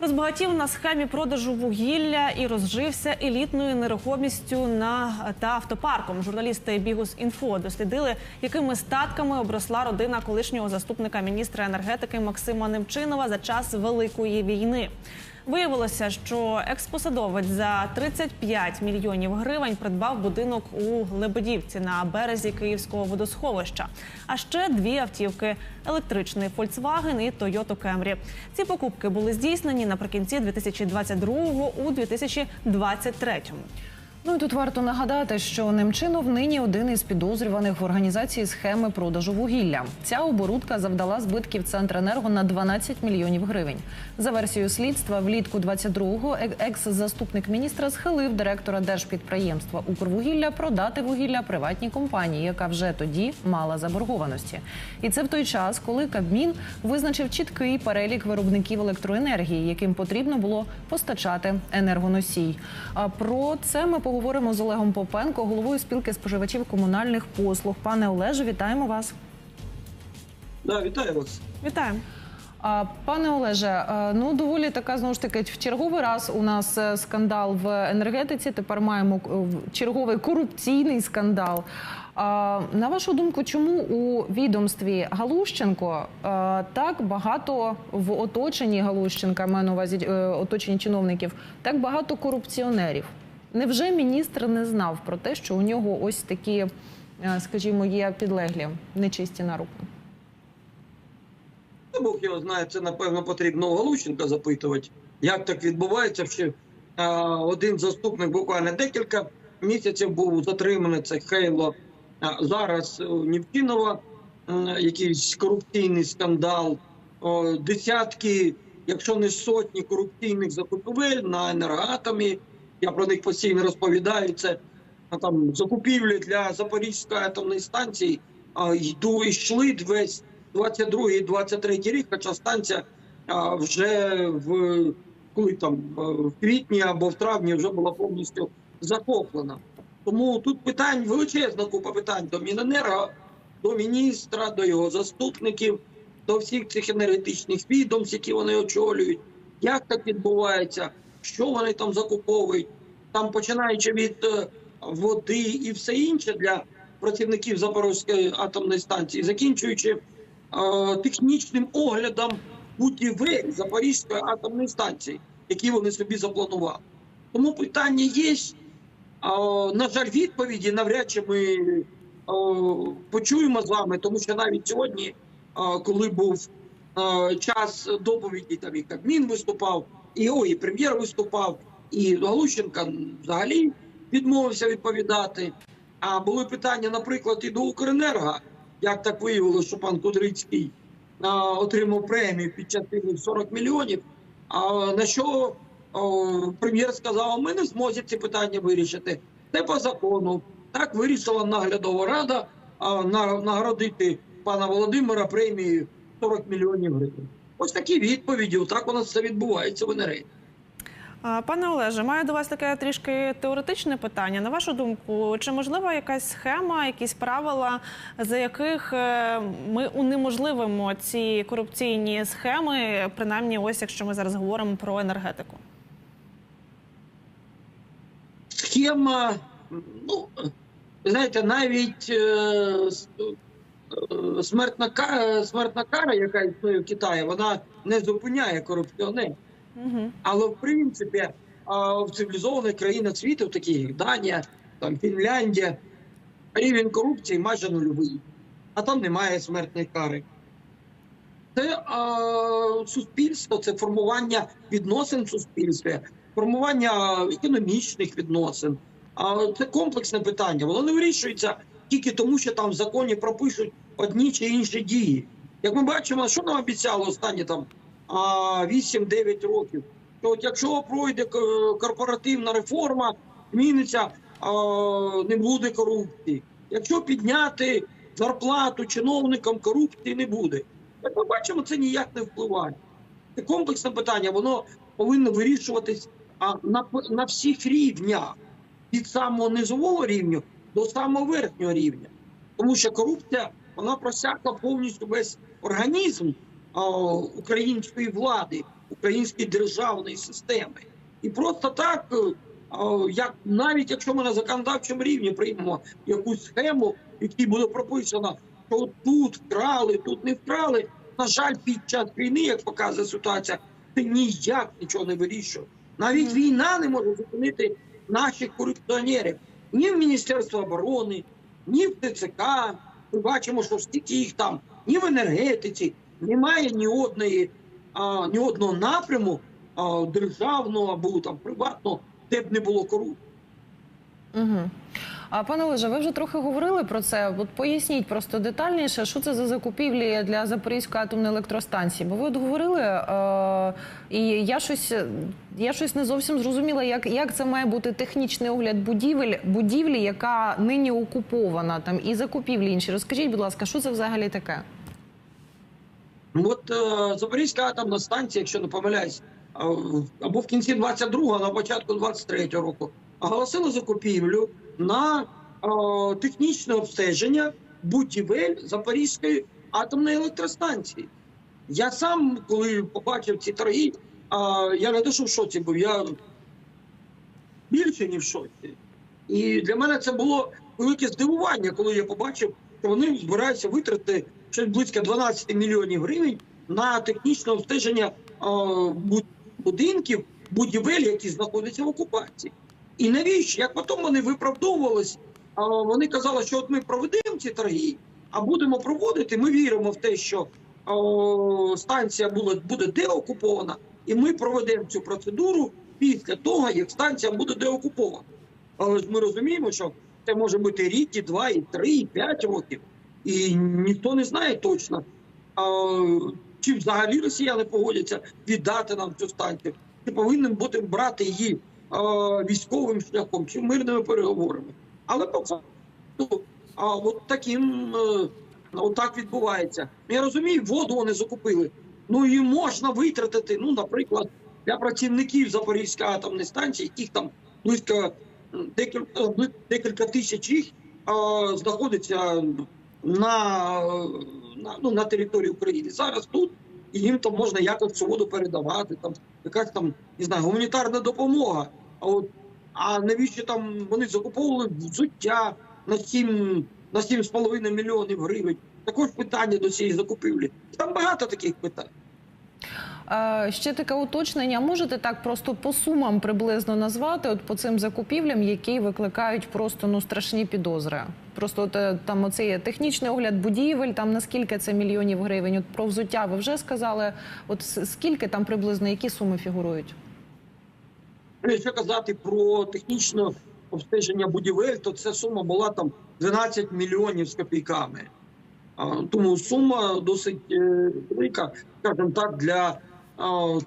Розбагатів на схемі продажу вугілля і розжився елітною нерухомістю на та автопарком. Журналісти Бігус Інфо дослідили, якими статками обросла родина колишнього заступника міністра енергетики Максима Немчинова за час великої війни. Виявилося, що експосадовець за 35 мільйонів гривень придбав будинок у Лебедівці на березі Київського водосховища. А ще дві автівки: електричний Volkswagen і Toyota Camry. Ці покупки були здійснені наприкінці 2022-го у 2023-му. Ну і тут варто нагадати, що Немчинов нині один із підозрюваних в організації схеми продажу вугілля. Ця оборудка завдала збитків Центренерго на 12 мільйонів гривень. За версією слідства, влітку 22-го е- екс-заступник міністра схилив директора держпідприємства Укрвугілля продати вугілля приватній компанії, яка вже тоді мала заборгованості. І це в той час, коли Кабмін визначив чіткий перелік виробників електроенергії, яким потрібно було постачати енергоносій. А про це ми поговоримо з Олегом Попенко, головою спілки споживачів комунальних послуг. Пане Олеже, вітаємо вас. Да, вітаю вас. Вітаємо. Пане Олеже, ну доволі така знову ж таки в черговий раз у нас е, скандал в енергетиці. Тепер маємо е, черговий корупційний скандал. На вашу думку, чому у відомстві Галущенко е, так багато в оточенні Галущенка, маю на увазі оточенні чиновників, так багато корупціонерів? Невже міністр не знав про те, що у нього ось такі, е, скажімо, є підлеглі нечисті на руку? Бог його знає, це напевно потрібно у Галущенка запитувати, як так відбувається. А, один заступник буквально декілька місяців був затриманий. Це Хейло. Зараз у Нівкінова якийсь корупційний скандал. Десятки, якщо не сотні корупційних закупівель на енергоатомі. Я про них постійно розповідаю. Це там закупівлі для Запорізької атомної станції а, йду йшли весь 22-23 рік, хоча станція а, вже в коли там в квітні або в травні вже була повністю захоплена. Тому тут питань величезна купа питань до Міненерго, до міністра, до його заступників, до всіх цих енергетичних відомств, які вони очолюють. Як так відбувається, що вони там закуповують, там починаючи від е, води і все інше для працівників Запорізької атомної станції, закінчуючи е, технічним оглядом будівель Запорізької атомної станції, які вони собі запланували. Тому питання є. На жаль, відповіді навряд чи ми а, почуємо з вами, тому що навіть сьогодні, а, коли був час доповіді, там і Кабмін виступав, і ой, і прем'єр виступав, і Галущенка взагалі відмовився відповідати. А були питання, наприклад, і до Укренерго, як так виявилося, що пан Кудрицький а, отримав премію під час війни 40 мільйонів. А на що прем'єр сказав, ми не зможемо ці питання вирішити. Це по закону. Так вирішила наглядова рада а, на- нагородити пана Володимира премією 40 мільйонів гривень. Ось такі відповіді. Отак у нас все відбувається в енергетиці. Пане Олеже, маю до вас таке трішки теоретичне питання. На вашу думку, чи можлива якась схема, якісь правила, за яких е, ми унеможливимо ці корупційні схеми, принаймні, ось якщо ми зараз говоримо про енергетику? Схема, ну знаєте, навіть е, смертна кара, смертна кара, яка існує в Китаї, вона не зупиняє корупціонерів. Угу. Але в принципі в цивілізованих країнах світу, такі як Данія, там Фінляндія, рівень корупції майже нульовий, а там немає смертної кари. Це а, суспільство, це формування відносин в суспільстві, формування економічних відносин. А це комплексне питання. Воно не вирішується тільки тому, що там в законі пропишуть одні чи інші дії. Як ми бачимо, що нам обіцяли останні там 8-9 років. То от якщо пройде корпоративна реформа, зміниться, не буде корупції. Якщо підняти зарплату чиновникам, корупції не буде. Як ми бачимо, це ніяк не впливає. Це комплексне питання, воно повинно вирішуватись на, на всіх рівнях, від самого низового рівня до самого верхнього рівня. Тому що корупція вона просякла повністю весь організм а, української влади української державної системи. І просто так, е, е, як навіть якщо ми на законодавчому рівні приймемо якусь схему, в якій буде прописано, що тут вкрали, тут не вкрали. На жаль, під час війни, як показує ситуація, це ніяк нічого не вирішує. Навіть війна не може зупинити наших корупціонерів ні в Міністерство оборони, ні в ТЦК. Ми бачимо, що стільки їх там, ні в енергетиці, немає ні одної, а, ні одного напряму а, державного або там приватного, де б не було корупції. Угу. А пане Олеже, ви вже трохи говорили про це. От поясніть просто детальніше, що це за закупівлі для Запорізької атомної електростанції. Бо ви от говорили, е- і я щось, я щось не зовсім зрозуміла, як, як це має бути технічний огляд будівель, будівлі, яка нині окупована, там і закупівлі інші. Розкажіть, будь ласка, що це взагалі таке? Ну, От е, Запорізька атомна станція, якщо не помиляюсь, е, або в кінці 22-го, на початку 23-го року, оголосила закупівлю на е, технічне обстеження будівель Запорізької атомної електростанції. Я сам, коли побачив ці торги, е, я не те, що в шоці був, я більше ніж в шоці. І для мене це було велике здивування, коли я побачив, що вони збираються витратити щось близько 12 мільйонів гривень на технічне обстеження будинків, будівель, які знаходяться в окупації. І навіщо? Як потім вони виправдовувались, а вони казали, що от ми проведемо ці торги, а будемо проводити. Ми віримо в те, що станція буде, деокупована, і ми проведемо цю процедуру після того, як станція буде деокупована. Але ж ми розуміємо, що це може бути рік, і два, і три, і п'ять років. І ніхто не знає точно, чи взагалі росіяни погодяться віддати нам цю станцію, чи повинні бути брати її військовим шляхом, чи мирними переговорами. Але по факту, от таким е, от так відбувається. Я розумію, воду вони закупили. Ну і можна витратити, ну, наприклад, для працівників Запорізької атомної станції, яких там близько декілька, декілька тисяч їх а, знаходиться на, на, ну, на території України. Зараз тут і їм там можна якось цю воду передавати, там якась там не знаю, гуманітарна допомога. А от а навіщо там вони закуповували взуття на 7, на 7,5 мільйонів гривень? Також питання до цієї закупівлі. Там багато таких питань. Ще таке уточнення. Можете так просто по сумам приблизно назвати, от по цим закупівлям, які викликають просто ну страшні підозри. Просто от, е, там оцей технічний огляд будівель, там наскільки це мільйонів гривень. От про взуття ви вже сказали. От скільки там приблизно які суми фігурують? Ну, Якщо казати про технічне обстеження будівель, то ця сума була там 12 мільйонів з копійками. Тому сума досить е, велика, скажімо так, для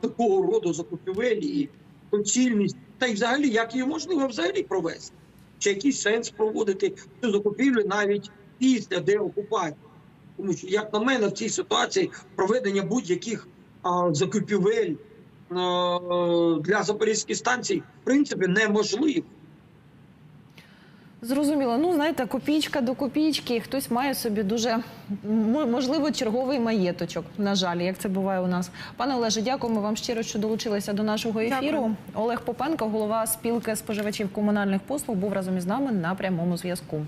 такого роду закупівель доцільність. Та й взагалі, як її можливо взагалі провести? Чи якийсь сенс проводити цю закупівлю навіть після деокупації? Тому що, як на мене, в цій ситуації проведення будь-яких закупівель для запорізьких станцій в принципі неможливо. Зрозуміло. Ну знаєте, копійка до копійки. Хтось має собі дуже можливо черговий маєточок. На жаль, як це буває у нас. Пане Олеже, дякуємо вам щиро, що долучилися до нашого ефіру. Дякую. Олег Попенко, голова спілки споживачів комунальних послуг, був разом із нами на прямому зв'язку.